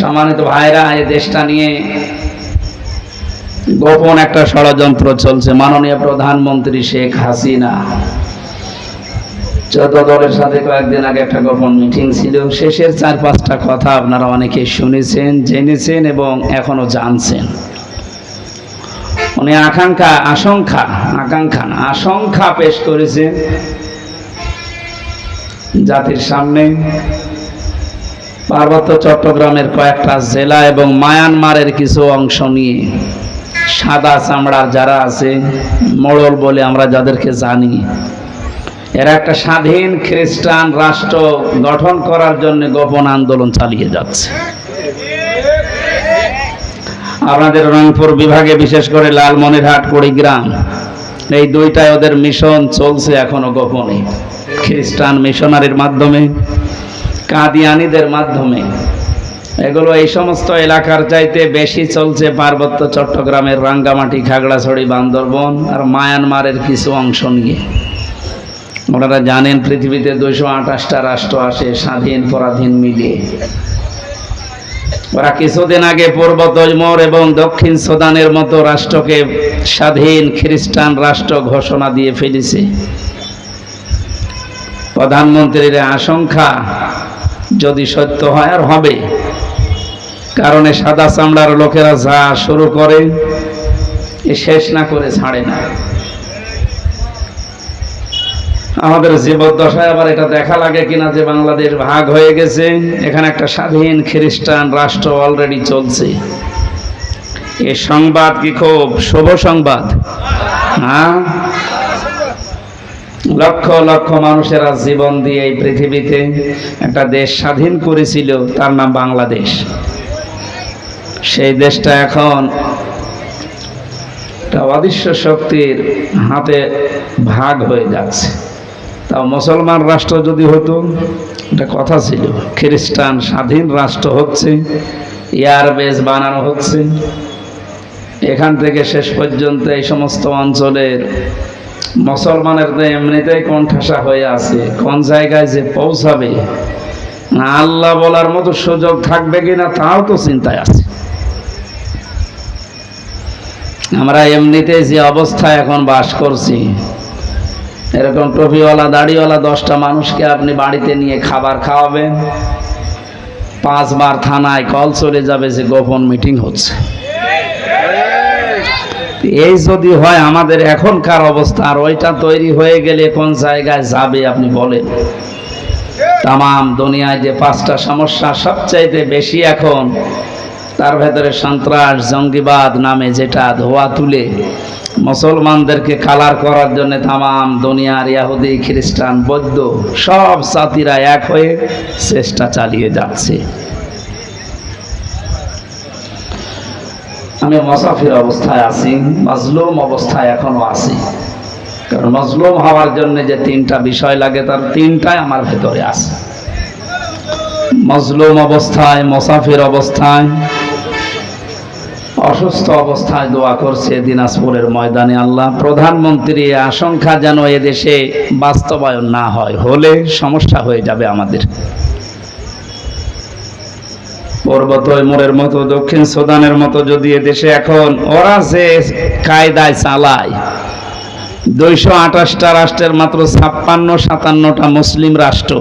সম্মানিত ভাইরা, এই দেশটা নিয়ে গোপন একটা ষড়যন্ত্র চলছে। মাননীয় প্রধানমন্ত্রী শেখ হাসিনা। চোদ্দ দলের সাথে কয়েকদিন আগে একটা গোপন মিটিং ছিল, শেষের চার পাঁচটা কথা আপনারা অনেকে শুনেছেন, জেনেছেন এবং এখনও জানছেন। উনি আকাঙ্ক্ষা, আশঙ্কা আকাঙ্ক্ষা আশঙ্কা পেশ করেছে জাতির সামনে। পার্বত্য চট্টগ্রামের কয়েকটা জেলা এবং মায়ানমারের কিছু অংশ নিয়ে সাদা চামড়ার যারা আছে, মোড়ল বলে আমরা যাদেরকে জানি, এরা একটা স্বাধীন খ্রিস্টান রাষ্ট্র গঠন করার জন্য গোপন আন্দোলন চালিয়ে যাচ্ছে। আপনাদের রংপুর বিভাগে বিশেষ করে লালমনিরহাট, কুড়িগ্রাম, এই দুইটায় ওদের মিশন চলছে এখনও গোপনে। খ্রিস্টান মিশনারির মাধ্যমে কাদিয়ানিদের মাধ্যমে। এগুলো এই সমস্ত এলাকার চাইতে বেশি চলছে পার্বত্য চট্টগ্রামের রাঙ্গামাটি, খাগড়াছড়ি, বান্দরবন আর মায়ানমারের কিছু অংশ নিয়ে। ওনারা জানেন পৃথিবীতে দুইশো আঠাশটা রাষ্ট্র আসে স্বাধীন, পরাধীন, মিলিয়ে। ওরা কিছুদিন আগে পূর্ব তৈমুর এবং দক্ষিণ সুদানের মতো রাষ্ট্রকে স্বাধীন খ্রিস্টান রাষ্ট্র ঘোষণা দিয়ে ফেলেছে। প্রধানমন্ত্রীর আশঙ্কা যদি সত্য হয় আর হবে। কারণে সাদা চামড়ার লোকেরা যা শুরু করে, এ শেষ না করে ছাড়ে না। আমাদের জীবদ্দশায় আবার এটা দেখা লাগে কিনা যে বাংলাদেশ ভাগ হয়ে গেছে, এখানে একটা স্বাধীন খ্রিস্টান রাষ্ট্র অলরেডি চলছে। এ সংবাদ কি খুব শুভ সংবাদ? হ্যাঁ? লক্ষ লক্ষ মানুষেরা জীবন দিয়ে এই পৃথিবীতে একটা দেশ স্বাধীন করেছিল, তার নাম বাংলাদেশ। সেই দেশটা এখন অদৃশ্য শক্তির হাতে ভাগ হয়ে যাচ্ছে। তাও মুসলমান রাষ্ট্র যদি হতো এটা কথা ছিল, খ্রিস্টান স্বাধীন রাষ্ট্র হচ্ছে এয়ারবেস বানানো হচ্ছে। এখান থেকে শেষ পর্যন্ত এই সমস্ত অঞ্চলের মুসলমানের তো এমনিতেই কণ্ঠাসা হয়ে আছে। কোন জায়গায় যে পৌঁছাবে? না আল্লাহ বলার মতো সুযোগ থাকবে কিনা তাও তো চিন্তায় আছে। আমরা এমনিতে যে অবস্থায় এখন বাস করছি, এরকম টুপিওয়ালা, দাড়িওয়ালা দশটা মানুষকে আপনি বাড়িতে নিয়ে খাবার খাওয়াবেন, পাঁচবার থানায় কল চলে যাবে যে গোপন মিটিং হচ্ছে। এই যদি হয় আমাদের এখনকার অবস্থা, আর ওইটা তৈরি হয়ে গেলে কোন জায়গায় যাবে আপনি বলেন? তাম দুনিয়ায় যে পাঁচটা সমস্যা সবচাইতে বেশি এখন, তার ভেতরে সন্ত্রাস, জঙ্গিবাদ নামে যেটা ধোয়া তুলে, মুসলমানদেরকে কালার করার জন্য তাম দুনিয়ার ইয়াহুদি খ্রিস্টান, বৌদ্ধ সব জাতিরা এক হয়ে চেষ্টা চালিয়ে যাচ্ছে। আমি মসাফির অবস্থায় আছি, মজলুম অবস্থায় এখনও আছি। কারণ মজলুম হওয়ার জন্য যে তিনটা বিষয় লাগে, তার তিনটাই আমার ভেতরে আছে। মজলুম অবস্থায় মসাফির অবস্থায়, অসুস্থ অবস্থায় দোয়া করছে দিনাজপুরের ময়দানে আল্লাহ। প্রধানমন্ত্রী আশঙ্কা যেন এদেশে বাস্তবায়ন না হয়, হলে সমস্যা হয়ে যাবে আমাদের। পূর্ব তৈমুরের মতো, দক্ষিণ সুদানের মতো যদি এদেশে এখন ওরা যে কায়দায় চালায়। দুইশো আঠাশটা রাষ্ট্রের মাত্র ছাপ্পান্ন, সাতান্নটা মুসলিম রাষ্ট্র।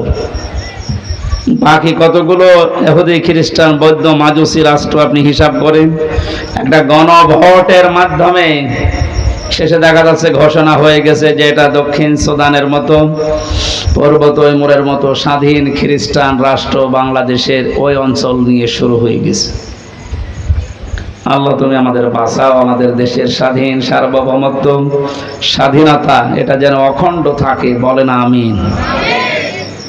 বাকি কতগুলো এহুদি খ্রিস্টান, বৌদ্ধ, মাজুসি রাষ্ট্র আপনি হিসাব করেন? একটা গণভোটের মাধ্যমে শেষে দেখা যাচ্ছে ঘোষণা হয়ে গেছে যে এটা দক্ষিণ সুদানের মতো, পর্বত তৈমুরের মতো স্বাধীন খ্রিস্টান রাষ্ট্র বাংলাদেশের ওই অঞ্চল নিয়ে শুরু হয়ে গেছে। আল্লাহ তুমি আমাদের বাঁচাও, আমাদের দেশের স্বাধীন সার্বভৌমত্ব, স্বাধীনতা, এটা যেন অখণ্ড থাকে, বলে না আমিন।